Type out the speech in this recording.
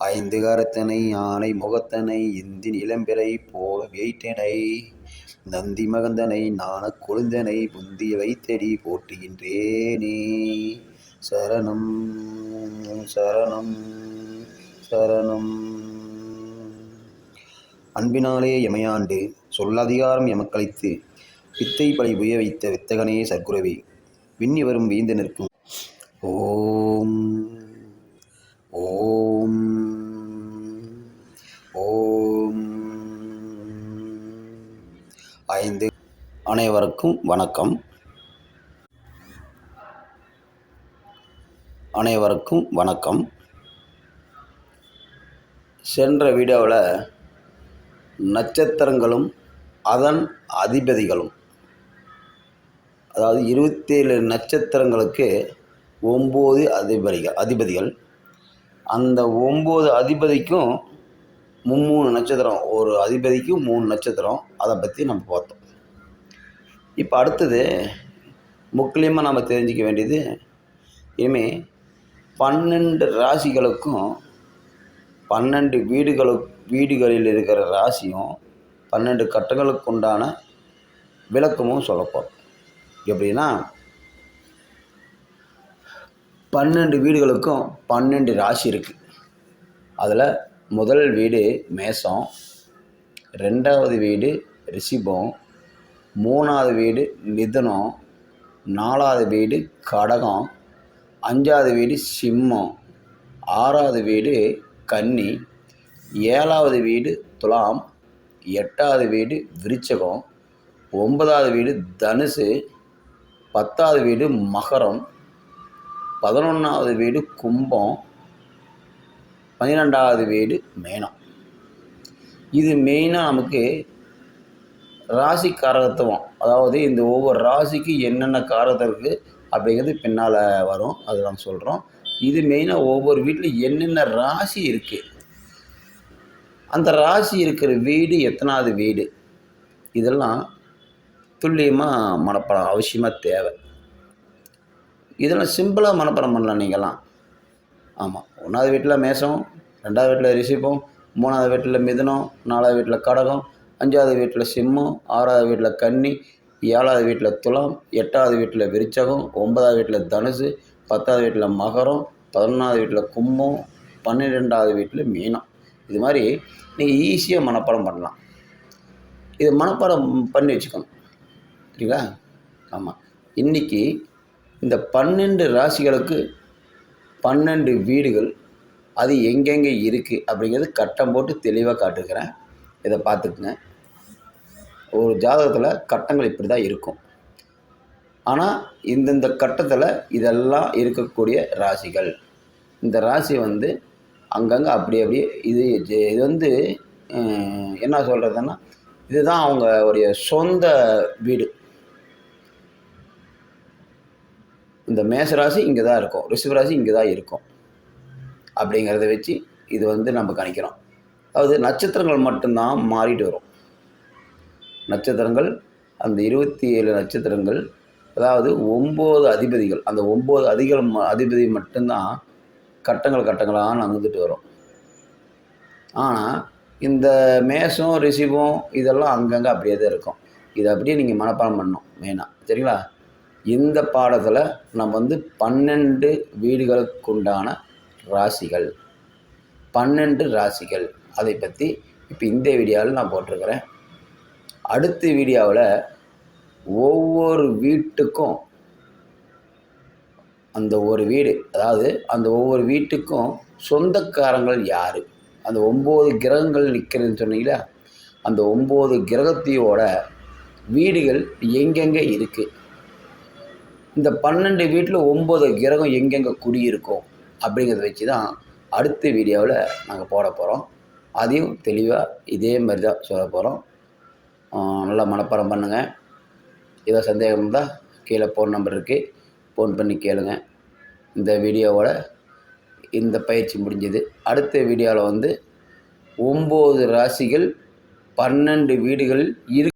ஐந்து கரத்தனை யானை முகத்தனை இந்தின் இளம்பிறை போல வெயிட்டனை நந்தி மகந்தனை நாணக் கொழுந்தனை புந்தி வைத்தடி போட்டுகின்றேனே சரணம் சரணம் சரணம். அன்பினாலே எமையாண்டு சொல்லதிகாரம் எமக்களித்து வித்தை பழி புய வைத்த வித்தகனே சர்க்குருவே விண்ணி வரும் வீந்து நிற்கும். ஓம் ஓம் ஓம். ஐந்து. அனைவருக்கும் வணக்கம். அனைவருக்கும் வணக்கம். சென்ற வீடியோவில் நட்சத்திரங்களும் அதன் அதிபதிகளும் அதாவது இருபத்தேழு நட்சத்திரங்களுக்கு ஒம்பது அதிபதிகள் அதிபதிகள். அந்த ஒம்பது அதிபதிக்கும் மும்மூணு நட்சத்திரம் ஒரு அதிபதிக்கும் மூணு நட்சத்திரம். அதை பற்றி நம்ம பார்த்தோம் இப்போ அடுத்தது முக்கியமாக நம்ம தெரிஞ்சிக்க வேண்டியது இனிமேல் பன்னெண்டு ராசிகளுக்கும் பன்னெண்டு வீடுகளு வீடுகளில் இருக்கிற ராசியும் பன்னெண்டு கட்டங்களுக்கு உண்டான விளக்கமும் சொல்லப்போம் எப்படின்னா பன்னெண்டு வீடுகளுக்கும் பன்னெண்டு ராசி இருக்குது அதில் முதல் வீடு மேசம் ரெண்டாவது வீடு ரிஷிபம் மூணாவது வீடு மிதுனம் நாலாவது வீடு கடகம் அஞ்சாவது வீடு சிம்மம் ஆறாவது வீடு கன்னி ஏழாவது வீடு துலாம் எட்டாவது வீடு விருச்சகம் ஒன்பதாவது வீடு தனுசு பத்தாவது வீடு மகரம் பதினொன்றாவது வீடு கும்பம் பன்னிரெண்டாவது வீடு மேனம். இது மெயினாக நமக்கு ராசி காரகத்துவம் அதாவது இந்த ஒவ்வொரு ராசிக்கு என்னென்ன காரகத்தை இருக்குது அப்படிங்கிறது பின்னால் வரும். அது நாங்கள் சொல்கிறோம் இது மெயினாக ஒவ்வொரு வீட்டில் என்னென்ன ராசி இருக்குது அந்த ராசி இருக்கிற வீடு எத்தனாவது வீடு? இதெல்லாம் துல்லியமாக மனப்பாடம் அவசியமாக தேவை. இதெல்லாம் சிம்பிளாக மனப்பாடம் பண்ணலாம் நீங்கள்லாம் ஆமாம் ஒன்றாவது வீட்டில் மேசம் ரெண்டாவது வீட்டில் ரிஷிபம் மூணாவது வீட்டில் மிதுனம் நாலாவது வீட்டில் கடகம் அஞ்சாவது வீட்டில் சிம்மம் ஆறாவது வீட்டில் கன்னி ஏழாவது வீட்டில் துலாம் எட்டாவது வீட்டில் விருச்சகம் ஒன்பதாவது வீட்டில் தனுசு பத்தாவது வீட்டில் மகரம் பதினொன்றாவது வீட்டில் கும்பம் பன்னிரெண்டாவது வீட்டில் மீனம். இது மாதிரி நீங்கள் ஈஸியாக மனப்பாடம் பண்ணலாம். இது மனப்பாடம் பண்ணி வச்சுக்கணும். சரிங்களா? ஆமாம் இன்றைக்கி இந்த பன்னெண்டு ராசிகளுக்கு பன்னெண்டு வீடுகள் அது எங்கெங்கே இருக்குது அப்படிங்கிறது கட்டம் போட்டு தெளிவாக காட்டுக்கிறேன் இதை பார்த்துக்குங்க. ஒரு ஜாதகத்தில் கட்டங்கள் இப்படி தான் இருக்கும். ஆனால் இந்தந்த கட்டத்தில் இதெல்லாம் இருக்கக்கூடிய ராசிகள். இந்த ராசி வந்து அங்கங்கே அப்படி அப்படியே இது இது வந்து என்ன சொல்கிறதுன்னா இதுதான் அவங்களுடைய சொந்த வீடு. இந்த மேசராசி இங்கே தான் இருக்கும். ரிஷபராசி இங்கே தான் இருக்கும். அப்படிங்கிறத வச்சு இது வந்து நம்ம கணிக்கிறோம். அதாவது நட்சத்திரங்கள் மட்டும்தான் மாறிட்டு வரும். நட்சத்திரங்கள் அந்த இருபத்தி ஏழு நட்சத்திரங்கள் அதாவது ஒம்பது அதிபதிகள். அந்த ஒம்பது அதிகள் அதிபதி மட்டும்தான் கட்டங்கள் கட்டங்களாக நகர்ந்துட்டு வரும். ஆனால் இந்த மேஷம் ரிஷிபம் இதெல்லாம் அங்கங்கே அப்படியே தான் இருக்கும். இதை அப்படியே நீங்கள் மனப்பாடம் பண்ணணும் மெயினாக சரிங்களா? இந்த பாடத்தில் நம்ம வந்து பன்னெண்டு வீடுகளுக்குண்டான ராசிகள். பன்னெண்டு ராசிகள். அதை பற்றி இப்போ இந்த வீடியோவில் நான் போட்டிருக்கிறேன். அடுத்த வீடியோவில் ஒவ்வொரு வீட்டுக்கும் அந்த ஒரு வீடு அதாவது அந்த ஒவ்வொரு வீட்டுக்கும் சொந்தக்காரங்கள் யார்? அந்த ஒம்பது கிரகங்கள் நிற்கிறதுன்னு சொன்னீங்களா? அந்த ஒம்பது கிரகத்தையோட வீடுகள் எங்கெங்கே இருக்குது இந்த பன்னெண்டு வீட்டில் ஒம்பது கிரகம் எங்கெங்கே குடியிருக்கும்? அப்படிங்கிறத வச்சு தான் அடுத்த வீடியோவில் நாங்கள் போட போகிறோம் அதையும் தெளிவாக இதே மாதிரி தான் சொல்ல போகிறோம் நல்லா மனப்பாடம் பண்ணுங்கள் ஏதோ சந்தேகம் இருந்தால் கீழே ஃபோன் நம்பர் இருக்குது ஃபோன் பண்ணி கேளுங்கள் இந்த வீடியோவோட இந்த பயிற்சி முடிஞ்சது. அடுத்த வீடியோவில் வந்து ஒம்பது ராசிகள் பன்னெண்டு வீடுகள் இரு